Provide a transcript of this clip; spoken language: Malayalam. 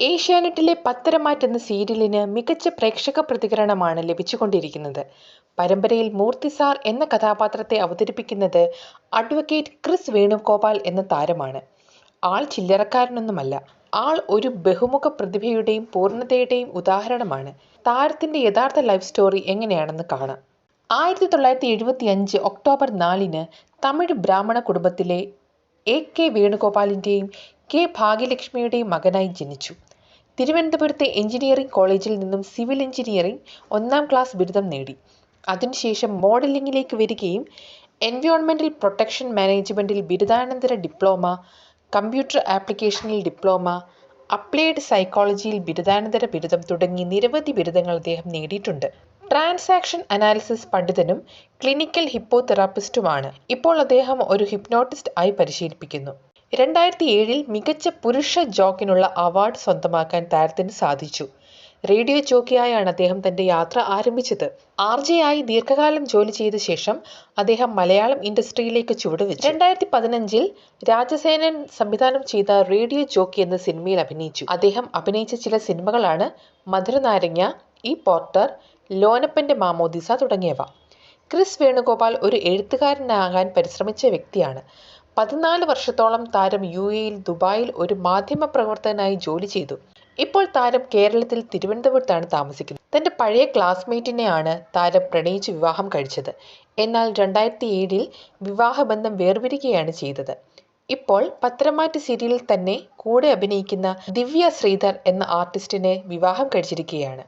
ഏഷ്യാനെറ്റിലെ പത്തരമാറ്റ് എന്ന സീരിയലിന് മികച്ച പ്രേക്ഷക പ്രതികരണമാണ് ലഭിച്ചുകൊണ്ടിരിക്കുന്നത്. പരമ്പരയിൽ മൂർത്തി സാർ എന്ന കഥാപാത്രത്തെ അവതരിപ്പിക്കുന്നത് അഡ്വക്കേറ്റ് ക്രിസ് വേണുഗോപാൽ എന്ന താരമാണ്. ആൾ ചില്ലറക്കാരനൊന്നുമല്ല. ആൾ ഒരു ബഹുമുഖ പ്രതിഭയുടെയും പൂർണതയുടെയും ഉദാഹരണമാണ്. താരത്തിന്റെ യഥാർത്ഥ ലൈഫ് സ്റ്റോറി എങ്ങനെയാണെന്ന് കാണാം. ആയിരത്തി തൊള്ളായിരത്തി എഴുപത്തി അഞ്ച് ഒക്ടോബർ നാലിന് തമിഴ് ബ്രാഹ്മണ കുടുംബത്തിലെ എ കെ വേണുഗോപാലിന്റെയും കെ ഭാഗ്യലക്ഷ്മിയുടെയും മകനായി ജനിച്ചു. തിരുവനന്തപുരത്തെ എഞ്ചിനീയറിംഗ് കോളേജിൽ നിന്നും സിവിൽ എഞ്ചിനീയറിംഗ് ഒന്നാം ക്ലാസ് ബിരുദം നേടി. അതിനുശേഷം മോഡലിംഗിലേക്ക് വരികയും എൻവയോൺമെന്റൽ പ്രൊട്ടക്ഷൻ മാനേജ്മെന്റിൽ ബിരുദാനന്തര ഡിപ്ലോമ കമ്പ്യൂട്ടർ ആപ്ലിക്കേഷനിൽ ഡിപ്ലോമ അപ്ലൈഡ് സൈക്കോളജിയിൽ ബിരുദാനന്തര ബിരുദം തുടങ്ങി നിരവധി ബിരുദങ്ങൾ അദ്ദേഹം നേടിയിട്ടുണ്ട്. ട്രാൻസാക്ഷൻ അനാലിസിസ് പണ്ഡിതനും ക്ലിനിക്കൽ ഹിപ്പോതെറാപ്പിസ്റ്റുമാണ്. ഇപ്പോൾ അദ്ദേഹം ഒരു ഹിപ്നോട്ടിസ്റ്റ് ആയി പരിശീലിപ്പിക്കുന്നു. രണ്ടായിരത്തി ഏഴിൽ മികച്ച പുരുഷ ജോക്കിനുള്ള അവാർഡ് സ്വന്തമാക്കാൻ താരത്തിന് സാധിച്ചു. റേഡിയോ ജോക്കിയായാണ് അദ്ദേഹം തന്റെ യാത്ര ആരംഭിച്ചത്. ആർ ജെ ആയി ദീർഘകാലം ജോലി ചെയ്ത ശേഷം അദ്ദേഹം മലയാളം ഇൻഡസ്ട്രിയിലേക്ക് ചുവടുവെച്ചു. രണ്ടായിരത്തി പതിനഞ്ചിൽ രാജസേനൻ സംവിധാനം ചെയ്ത റേഡിയോ ജോക്കി എന്ന സിനിമയിൽ അഭിനയിച്ചു. അദ്ദേഹം അഭിനയിച്ച ചില സിനിമകളാണ് മധുരനാരങ്ങ ഈ പോർട്ടർ ലോനപ്പന്റെ മാമോദിസ തുടങ്ങിയവ. ക്രിസ് വേണുഗോപാൽ ഒരു എഴുത്തുകാരനാകാൻ പരിശ്രമിച്ച വ്യക്തിയാണ്. പതിനാല് വർഷത്തോളം താരം യു എയിൽ ദുബായിൽ ഒരു മാധ്യമ പ്രവർത്തകനായി ജോലി ചെയ്തു. ഇപ്പോൾ താരം കേരളത്തിൽ തിരുവനന്തപുരത്താണ് താമസിക്കുന്നത്. തന്റെ പഴയ ക്ലാസ്മേറ്റിനെയാണ് താരം പ്രണയിച്ച് വിവാഹം കഴിച്ചത്. എന്നാൽ രണ്ടായിരത്തി ഏഴിൽ വിവാഹബന്ധം വേർപിരിക്കുകയാണ് ചെയ്തത്. ഇപ്പോൾ പത്രമാറ്റ് സീരിയലിൽ തന്നെ കൂടെ അഭിനയിക്കുന്ന ദിവ്യ ശ്രീധർ എന്ന ആർട്ടിസ്റ്റിനെ വിവാഹം കഴിച്ചിരിക്കുകയാണ്.